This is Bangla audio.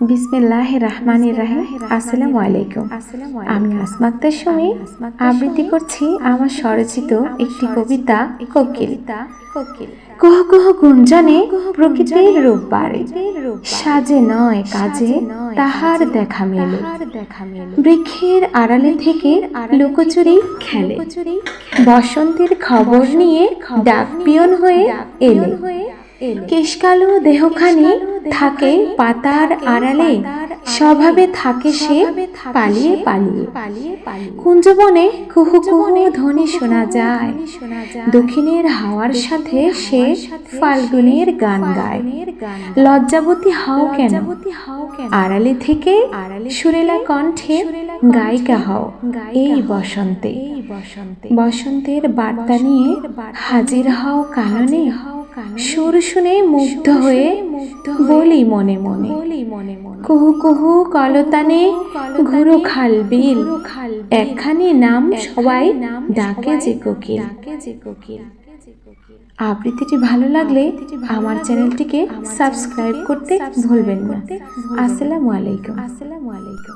বিসমিল্লাহ রহমানির রাহিম আসসালামু আলাইকুম। আমি আসমাক্তার সুমি আবৃত্তি করছি আমার স্বরচিত একটি কবিতা কোকিল। কুহ কুহ গুঞ্জনে প্রকৃতির রূপ বাড়ে। সাজে নয় কাজে তাহার দেখা মেলে। বৃক্ষের আড়ালে থেকে লুকোচুরি খেলে। বসন্তের খবর নিয়ে ডাক পিয়ন হয়ে এলে। কেশকালো দেহখানি থাকে পাতার আড়ালে। স্বভাবে থাকে সে পালিয়ে পালিয়ে। কুঞ্জবনে কুহু কুহু ধ্বনি শোনা যায়। দক্ষিণের হাওয়ার সাথে সে ফাল্গুনের গান গায়। লজ্জাবতী হাও কেন? আড়ালে থেকে সুরেলা কণ্ঠে গায়িকা হও। এই বসন্তে। বসন্তের বার্তা নিয়ে হাজির হও কাননে। সুর শুনে মুগ্ধ হয়ে বলি মনে মনে। কুহু কুহু কলতানে ঘুরো খাল বিল। একখানি নাম সবাই ডাকে যে কোকিল। আবৃত্তিটি ভালো লাগলে আমার চ্যানেলটিকে সাবস্ক্রাইব করতে ভুলবেন না। আসসালামু আলাইকুম। আসসালামু আলাইকুম।